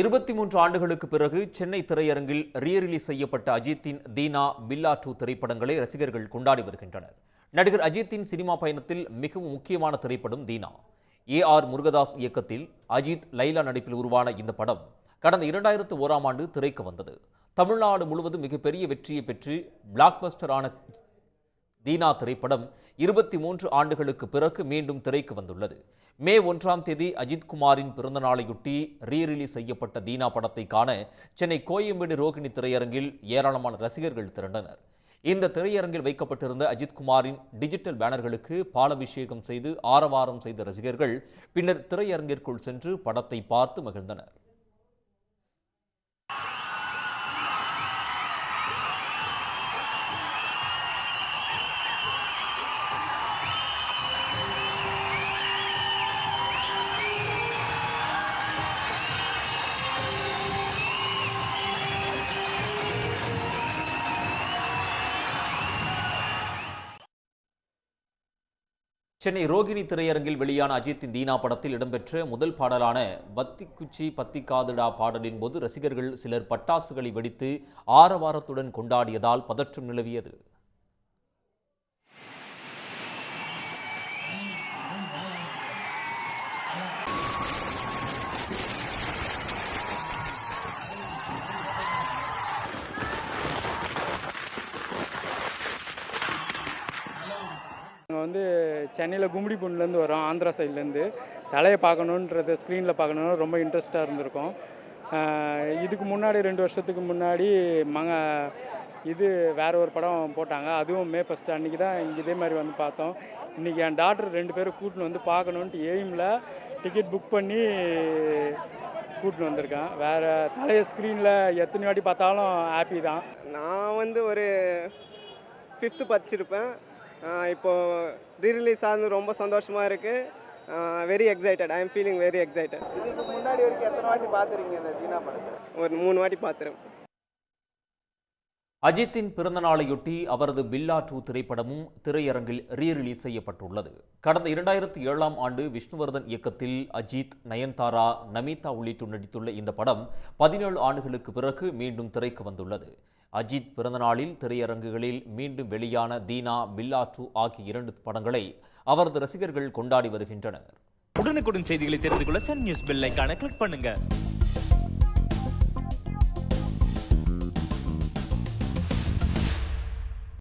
இருபத்தி மூன்று ஆண்டுகளுக்கு பிறகு சென்னை திரையரங்கில் ரீரிலீஸ் செய்யப்பட்ட அஜித்தின் தீனா பில்லா டூ திரைப்படங்களை ரசிகர்கள் கொண்டாடி வருகின்றனர். நடிகர் அஜித்தின் சினிமா பயணத்தில் மிகவும் முக்கியமான திரைப்படம் தீனா. ஏ ஆர் முருகதாஸ் இயக்கத்தில் அஜித் லைலா நடிப்பில் உருவான இந்த படம் கடந்த இரண்டாயிரத்து ஓராம் ஆண்டு திரைக்கு வந்தது. தமிழ்நாடு முழுவதும் மிகப்பெரிய வெற்றியை பெற்று பிளாக்பஸ்டரான தீனா திரைப்படம் இருபத்தி மூன்று ஆண்டுகளுக்கு பிறகு மீண்டும் திரைக்கு வந்துள்ளது. மே ஒன்றாம் தேதி அஜித்குமாரின் பிறந்த நாளையொட்டி ரீ ரிலீஸ் செய்யப்பட்ட தீனா படத்தை காண சென்னை கோயம்பேடு ரோகிணி திரையரங்கில் ஏராளமான ரசிகர்கள் திரண்டனர். இந்த திரையரங்கில் வைக்கப்பட்டிருந்த அஜித்குமாரின் டிஜிட்டல் பேனர்களுக்கு பாலபிஷேகம் செய்து ஆரவாரம் செய்த ரசிகர்கள் பின்னர் திரையரங்கிற்குள் சென்று படத்தை பார்த்து மகிழ்ந்தனர். சென்னை ரோகிணி திரையரங்கில் வெளியான அஜித்தின் தீனா படத்தில் இடம்பெற்ற முதல் பாடலான பத்திக்குச்சி பத்திக்காதுடா பாடலின் போது ரசிகர்கள் சிலர் பட்டாசுகளை வெடித்து ஆரவாரத்துடன் கொண்டாடியதால் பதற்றம் நிலவியது. சென்னையில் சென்னையில் கும்மிடிப்பூண்லேருந்து வரோம் ஆந்திரா சைட்லேருந்து. தலையை பார்க்கணுன்றத ஸ்க்ரீனில் பார்க்கணுன்னு ரொம்ப இன்ட்ரெஸ்ட்டாக இருந்திருக்கும். இதுக்கு முன்னாடி ரெண்டு வருஷத்துக்கு முன்னாடி மங்க இது வேற ஒரு படம் போட்டாங்க. அதுவும் மே ஃபஸ்ட்டு அன்றைக்கி தான் இங்கே இதே மாதிரி வந்து பார்த்தோம். இன்றைக்கி என் டாக்டர் ரெண்டு பேரும் கூட்டின்னு வந்து பார்க்கணுன்ட்டு எய்மில் டிக்கெட் புக் பண்ணி கூட்டின்னு வந்திருக்கேன். வேறு தலையை ஸ்க்ரீனில் எத்தனை வாட்டி பார்த்தாலும் ஹாப்பி தான். நான் வந்து ஒரு ஃபிஃப்த்து படிச்சிருப்பேன். ஆஹ் இப்போ ரீரிலீஸ் ஆனது ரொம்ப சந்தோஷமாக இருக்குது very excited I am feeling very excited இதுக்கு முன்னாடி வரைக்கும் எத்தனை வாட்டி பார்த்துருக்கீங்க இந்த தீனா படத்தை? ஒரு மூணு வாட்டி பார்த்துருக்கேன். அஜித்தின் பிறந்த நாளையொட்டி அவரது பில்லா டூ திரைப்படமும் திரையரங்கில் ரீ ரிலீஸ் செய்யப்பட்டுள்ளது. கடந்த இரண்டாயிரத்தி ஏழாம் ஆண்டு விஷ்ணுவர்தன் இயக்கத்தில் அஜித் நயன்தாரா நமிதா உள்ளிட்டோர் நடித்துள்ள இந்த படம் பதினேழு ஆண்டுகளுக்கு பிறகு மீண்டும் திரைக்கு வந்துள்ளது. அஜித் பிறந்தநாளில் திரையரங்குகளில் மீண்டும் வெளியான தீனா பில்லா ஆகிய இரண்டு படங்களை அவரது ரசிகர்கள் கொண்டாடி வருகின்றனர். உடனுக்குடன் செய்திகளை தெரிந்து கொள்ள சன் நியூஸ் பெல் ஐகானை கிளிக் பண்ணுங்க.